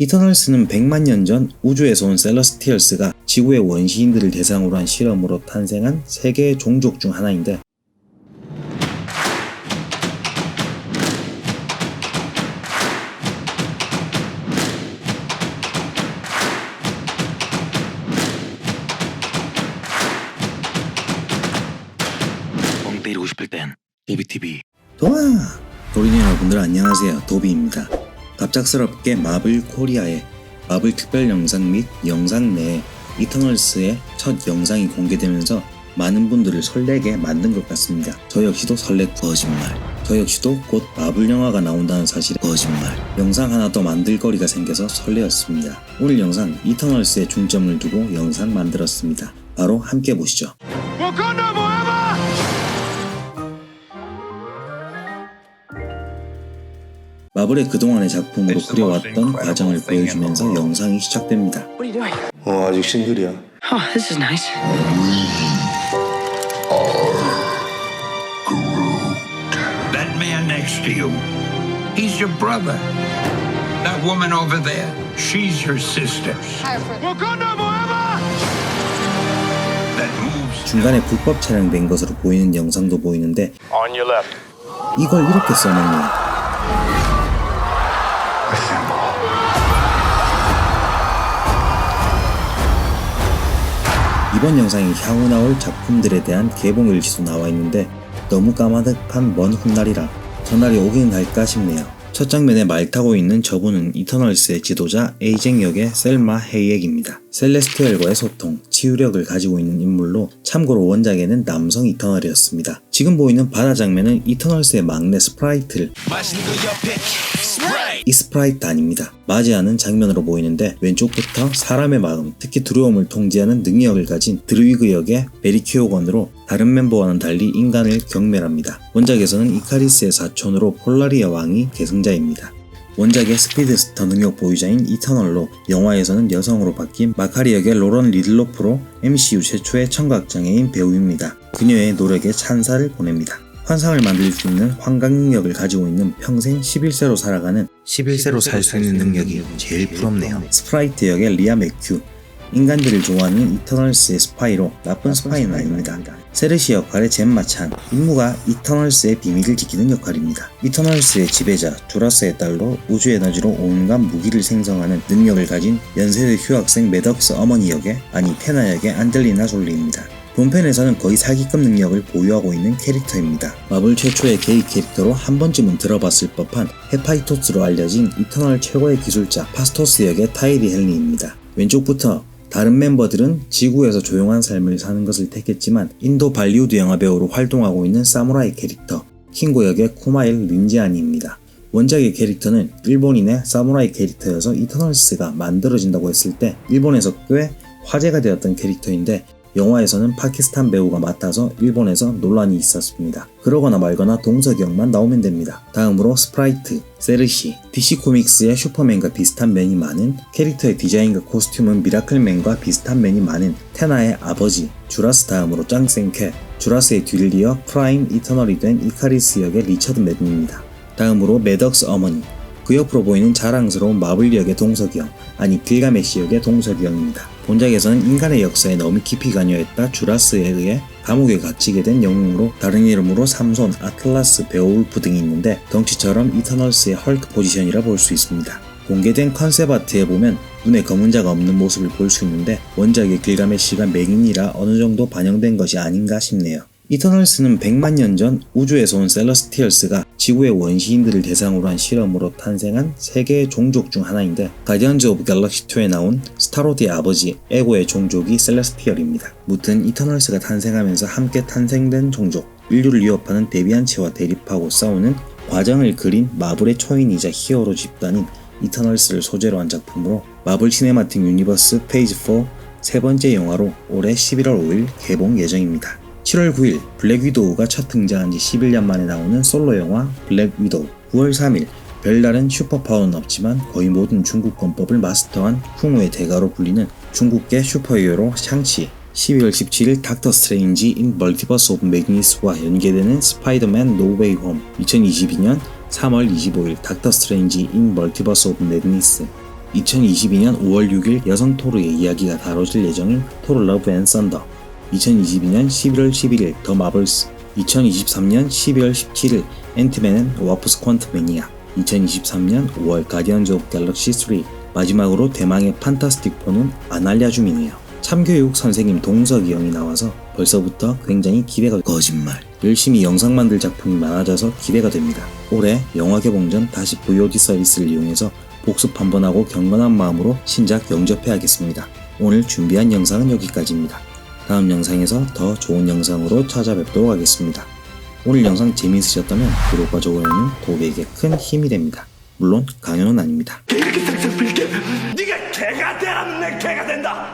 이터널스는 100만 년 전 우주에서 온 셀러스티얼스가 지구의 원시인들을 대상으로 한 실험으로 탄생한 세계의 종족 중 하나인데 멍 때리고 싶을 땐 도비TV 도아! 도리님 여러분들 안녕하세요. 도비입니다 갑작스럽게 마블 코리아의 마블 특별 영상 및 영상 내 이터널스의 첫 영상이 공개되면서 많은 분들을 설레게 만든 것 같습니다. 저 역시도 설렜고 거짓말. 저 역시도 곧 마블 영화가 나온다는 사실에 거짓말. 영상 하나 더 만들 거리가 생겨서 설레었습니다. 오늘 영상 이터널스에 중점을 두고 영상 만들었습니다. 바로 함께 보시죠. 마블의 그동안의 작품으로 그려왔던 과정을 보여주면서 영상이 시작됩니다. What are you doing? 어 아직 싱글이야. Oh, this is nice. That man next to you, he's your brother. That woman over there, she's your sister. Wakanda forever! That moves. 중간에 불법 촬영된 것으로 보이는 영상도 보이는데 On your left. 이걸 이렇게 써먹네. 이번 영상에 향후 나올 작품들에 대한 개봉 일지도 나와 있는데 너무 까마득한 먼 훗날이라 전날이 오긴 할까 싶네요. 첫 장면에 말 타고 있는 저분은 이터널스의 지도자 에이쟁 역의 셀마 헤이액입니다. 셀레스티얼과의 소통, 치유력을 가지고 있는 인물로 참고로 원작에는 남성 이터널이었습니다. 지금 보이는 바다 장면은 이터널스의 막내 스프라이트를 이 스프라이트 아닙니다. 맞이하는 장면으로 보이는데 왼쪽부터 사람의 마음, 특히 두려움을 통제하는 능력을 가진 드루이그 역의 베리키오건으로 다른 멤버와는 달리 인간을 경멸합니다. 원작에서는 이카리스의 사촌으로 폴라리아 왕이 계승자입니다. 원작의 스피드스터 능력 보유자인 이터널로 영화에서는 여성으로 바뀐 마카리 역의 로런 리들로프로 MCU 최초의 청각장애인 배우입니다. 그녀의 노력에 찬사를 보냅니다. 환상을 만들 수 있는 환각 능력을 가지고 있는 평생 11세로 살아가는 11세로 살 수 있는 능력이 제일 부럽네요. 스프라이트 역의 리아 맥큐 인간들을 좋아하는 이터널스의 스파이로 나쁜 스파이는 아닙니다. 세르시 역할의 젬마 찬 임무가 이터널스의 비밀을 지키는 역할입니다. 이터널스의 지배자 주라스의 딸로 우주 에너지로 온갖 무기를 생성하는 능력을 가진 연세대 휴학생 매덕스 어머니 역의 아니 테나 역의 안젤리나 졸리입니다. 본편에서는 거의 사기급 능력을 보유하고 있는 캐릭터입니다. 마블 최초의 게이 캐릭터로 한 번쯤은 들어봤을 법한 헤파이토스로 알려진 이터널 최고의 기술자 파스토스 역의 타이리 헨리입니다. 왼쪽부터 다른 멤버들은 지구에서 조용한 삶을 사는 것을 택했지만 인도 발리우드 영화배우로 활동하고 있는 사무라이 캐릭터 킹고 역의 쿠마일 린지아니입니다. 원작의 캐릭터는 일본인의 사무라이 캐릭터여서 이터널스가 만들어진다고 했을 때 일본에서 꽤 화제가 되었던 캐릭터인데 영화에서는 파키스탄 배우가 맡아서 일본에서 논란이 있었습니다. 그러거나 말거나 동석영만 나오면 됩니다. 다음으로 스프라이트, 세르시, DC 코믹스의 슈퍼맨과 비슷한 면이 많은 캐릭터의 디자인과 코스튬은 미라클맨과 비슷한 면이 많은 테나의 아버지, 주라스 다음으로 짱센케, 주라스의 뒤를 이어 프라임 이터널이 된 이카리스 역의 리처드 매든입니다. 다음으로 매덕스 어머니, 그 옆으로 보이는 자랑스러운 마블 역의 동석이 형, 아니 길가메시 역의 동석이 형입니다. 본작에서는 인간의 역사에 너무 깊이 관여했다 주라스에 의해 감옥에 갇히게 된 영웅으로 다른 이름으로 삼손, 아틀라스, 베오울프 등이 있는데 덩치처럼 이터널스의 헐크 포지션이라 볼 수 있습니다. 공개된 컨셉 아트에 보면 눈에 검은 자가 없는 모습을 볼 수 있는데 원작의 길가메시가 맹인이라 어느 정도 반영된 것이 아닌가 싶네요. 이터널스는 100만 년 전 우주에서 온 셀러스티얼스가 지구의 원시인들을 대상으로 한 실험으로 탄생한 세계의 종족 중 하나인데 가디언즈 오브 갤럭시 2에 나온 스타로드의 아버지 에고의 종족이 셀러스티얼입니다. 무튼 이터널스가 탄생하면서 함께 탄생된 종족, 인류를 위협하는 데비안치와 대립하고 싸우는 과정을 그린 마블의 초인이자 히어로 집단인 이터널스를 소재로 한 작품으로 마블 시네마틱 유니버스 페이지 4 세 번째 영화로 올해 11월 5일 개봉 예정입니다. 7월 9일 블랙 위도우가 첫 등장한 지 11년 만에 나오는 솔로 영화 블랙 위도우. 9월 3일 별다른 슈퍼파워는 없지만 거의 모든 중국 권법을 마스터한 쿵우의 대가로 불리는 중국계 슈퍼히어로 샹치. 12월 17일 닥터 스트레인지 인 멀티버스 오브 매그니스와 연계되는 스파이더맨 노웨이 홈. 2022년 3월 25일 닥터 스트레인지 인 멀티버스 오브 매그니스. 2022년 5월 6일 여성 토르의 이야기가 다뤄질 예정인 토르 러브 앤 썬더 2022년 11월 11일 더 마블스 2023년 12월 17일 앤트맨 앤 와프스 퀀트 매니아 2023년 5월 가디언즈 오브 갤럭시 3 마지막으로 대망의 판타스틱 4는 안 알려줌이네요. 참교육 선생님 동석이 형이 나와서 벌써부터 굉장히 기대가 거짓말 열심히 영상 만들 작품이 많아져서 기대가 됩니다. 올해 영화 개봉 전 다시 VOD 서비스를 이용해서 복습 한번 하고 경건한 마음으로 신작 영접해야겠습니다. 오늘 준비한 영상은 여기까지입니다. 다음 영상에서 더 좋은 영상으로 찾아뵙도록 하겠습니다. 오늘 영상 재미있으셨다면 구독과 좋아요는 도배에게 큰 힘이 됩니다. 물론 강요는 아닙니다. 이렇게 싹싹 빌게 네가 개가 되라면 내 개가 된다